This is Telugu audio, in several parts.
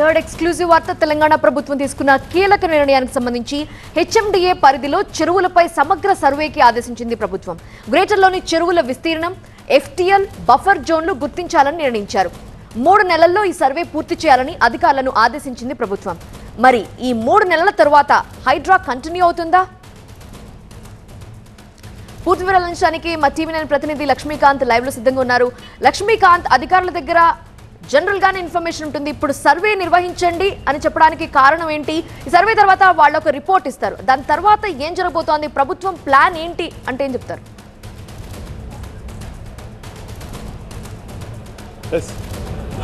థర్డ్ ఎక్స్క్లూజివ్ వార్త తెలంగాణ ప్రభుత్వం తీసుకున్న కీలక నిర్ణయానికి సంబంధించి హెచ్ఎండిఏ పరిధిలో చెరువులపై సమగ్ర సర్వేకి ఆదేశించింది ప్రభుత్వం. గ్రేటర్లోని చెరువుల విస్తీర్ణం ఎఫ్టీఎల్ బఫర్ జోన్లు గుర్తించాలని నిర్ణయించారు. మూడు నెలల్లో ఈ సర్వే పూర్తి చేయాలని అధికారులను ఆదేశించింది ప్రభుత్వం. మరి ఈ మూడు నెలల తరువాత హైడ్రా కంటిన్యూ అవుతుందా? పూర్తి వివరాలు అందించడానికి మా టీవీ నైన్ ప్రతినిధి లక్ష్మీకాంత్ లైవ్లో సిద్ధంగా ఉన్నారు. లక్ష్మీకాంత్ అధికారుల దగ్గర జనరల్ గానే ఇన్ఫర్మేషన్ ఉంటుంది. ఇప్పుడు సర్వే నిర్వహించండి అని చెప్పడానికి కారణం ఏంటి? ఈ సర్వే తర్వాత వాళ్ళు ఒక రిపోర్ట్ ఇస్తారు. దాని తర్వాత ఏం జరగబోతోంది? ప్రభుత్వం ప్లాన్ ఏంటి? అంటే ఏం చెప్తారు? Yes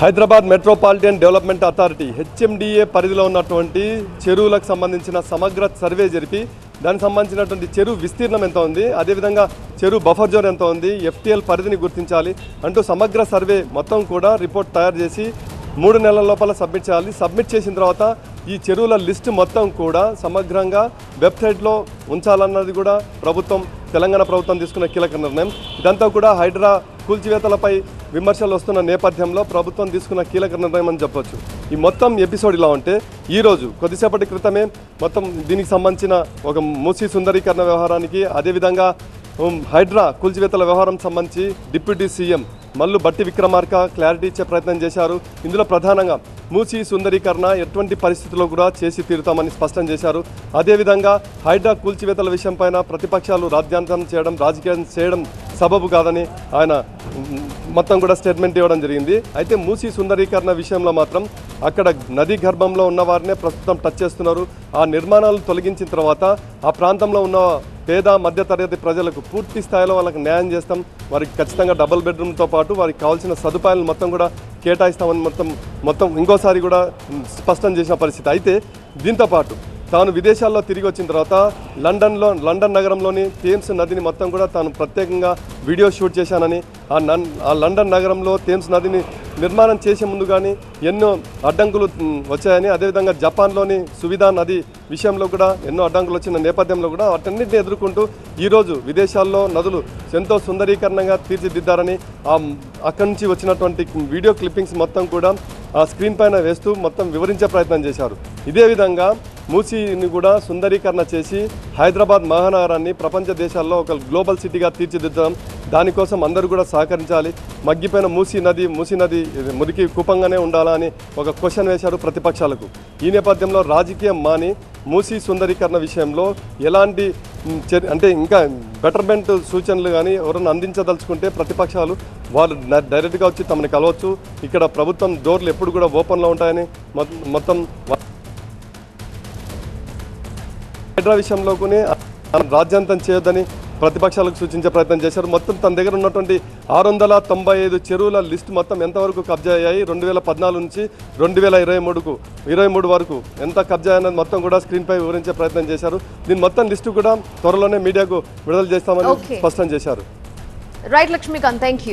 Hyderabad metropolitan development authority HMDA పరిధిలో ఉన్నటువంటి చెరువులకు సంబంధించిన సమగ్ర సర్వే జరిపి దానికి సంబంధించినటువంటి చెరువు విస్తీర్ణం ఎంత ఉంది? అదేవిధంగా చెరువు బఫర్ జోన్ ఎంత ఉంది? ఎఫ్టీఎల్ పరిధిని గుర్తించాలి. అంటూ సమగ్ర సర్వే మొత్తం కూడా రిపోర్ట్ తయారు చేసి మూడు నెలల లోపల సబ్మిట్ చేయాలి. సబ్మిట్ చేసిన తర్వాత ఈ చెరువుల లిస్టు మొత్తం కూడా సమగ్రంగా వెబ్సైట్లో ఉంచాలన్నది కూడా ప్రభుత్వం తెలంగాణ ప్రభుత్వం తీసుకున్న కీలక నిర్ణయం. ఇదంతా కూడా హైడ్రా కూల్చివేతలపై విమర్శలు వస్తున్న నేపథ్యంలో ప్రభుత్వం తీసుకున్న కీలక నిర్ణయం అని చెప్పొచ్చు. ఈ మొత్తం ఎపిసోడ్ ఇలా ఉంటే ఈరోజు కొద్దిసేపటి క్రితమే మొత్తం దీనికి సంబంధించిన ఒక మూసీ సుందరీకరణ వ్యవహారానికి అదేవిధంగా హైడ్రా కూల్చివేతల వ్యవహారం సంబంధించి డిప్యూటీ సీఎం మల్లు బట్టి విక్రమార్క క్లారిటీ ఇచ్చే ప్రయత్నం చేశారు. ఇందులో ప్రధానంగా మూసి సుందరీకరణ ఎటువంటి పరిస్థితుల్లో కూడా చేసి తీరుతామని స్పష్టం చేశారు. అదేవిధంగా హైడ్రా కూల్చివేతల విషయంపైన ప్రతిపక్షాలు రాజ్యాంగం చేయడం రాజకీయం చేయడం సబబు కాదని ఆయన మొత్తం కూడా స్టేట్మెంట్ ఇవ్వడం జరిగింది. అయితే మూసీ సుందరీకరణ విషయంలో మాత్రం అక్కడ నదీ గర్భంలో ఉన్న వారినే ప్రస్తుతం టచ్ చేస్తున్నారు. ఆ నిర్మాణాలు తొలగించిన తర్వాత ఆ ప్రాంతంలో ఉన్న పేద మధ్యతరగతి ప్రజలకు పూర్తి స్థాయిలో వాళ్ళకి న్యాయం చేస్తాం. వారికి ఖచ్చితంగా డబుల్ బెడ్రూమ్తో పాటు వారికి కావాల్సిన సదుపాయాలు మొత్తం కూడా కేటాయిస్తామని మొత్తం మొత్తం ఇంకోసారి కూడా స్పష్టం చేసిన పరిస్థితి. అయితే దీంతో పాటు తాను విదేశాల్లో తిరిగి వచ్చిన తర్వాత లండన్లో లండన్ నగరంలోని థేమ్స్ నదిని మొత్తం కూడా తాను ప్రత్యేకంగా వీడియో షూట్ చేశానని ఆ నన్ ఆ లండన్ నగరంలో థేమ్స్ నదిని నిర్మాణం చేసే ముందు కానీ ఎన్నో అడ్డంకులు వచ్చాయని అదేవిధంగా జపాన్లోని సువిధా నది విషయంలో కూడా ఎన్నో అడ్డంకులు వచ్చిన నేపథ్యంలో కూడా వాటన్నిటిని ఎదుర్కొంటూ ఈరోజు విదేశాల్లో నదులు ఎంతో సుందరీకరణంగా తీర్చిదిద్దారని ఆ అక్కడి నుంచి వచ్చినటువంటి వీడియో క్లిప్పింగ్స్ మొత్తం కూడా స్క్రీన్ పైన వేస్తూ మొత్తం వివరించే ప్రయత్నం చేశారు. ఇదే విధంగా మూసీని కూడా సుందరీకరణ చేసి హైదరాబాద్ మహానగరాన్ని ప్రపంచ దేశాల్లో ఒక గ్లోబల్ సిటీగా తీర్చిదిద్దడం దానికోసం అందరూ కూడా సహకరించాలి. మగ్గిపోయిన మూసీ నది మూసీ నది మురికి కూపంగానే ఉండాలని ఒక క్వశ్చన్ వేశారు ప్రతిపక్షాలకు. ఈ నేపథ్యంలో రాజకీయం మాని మూసీ సుందరీకరణ విషయంలో ఎలాంటి అంటే ఇంకా బెటర్మెంట్ సూచనలు కానీ ఎవరైనా అందించదలుచుకుంటే ప్రతిపక్షాలు వాళ్ళు డైరెక్ట్గా వచ్చి తమని కలవచ్చు. ఇక్కడ ప్రభుత్వం డోర్లు ఎప్పుడు కూడా ఓపెన్లో ఉంటాయని మొ- మొత్తం హైడ్రా విషయంలో కూడా రాజ్యాంతం చేయొద్దని ప్రతిపక్షాలకు సూచించే ప్రయత్నం చేశారు. మొత్తం తన దగ్గర ఉన్నటువంటి ఆరు వందల తొంభై ఐదు చెరువుల లిస్ట్ మొత్తం ఎంతవరకు కబ్జా అయ్యాయి? రెండు వేల పద్నాలుగు నుంచి రెండు వేల ఇరవై మూడుకు ఇరవై మూడు వరకు ఎంత కబ్జా అన్నది మొత్తం కూడా స్క్రీన్పై వివరించే ప్రయత్నం చేశారు. దీని మొత్తం లిస్టు కూడా త్వరలోనే మీడియాకు విడుదల చేస్తామని. స్పష్టం చేశారు. Right Lakshmikanth thank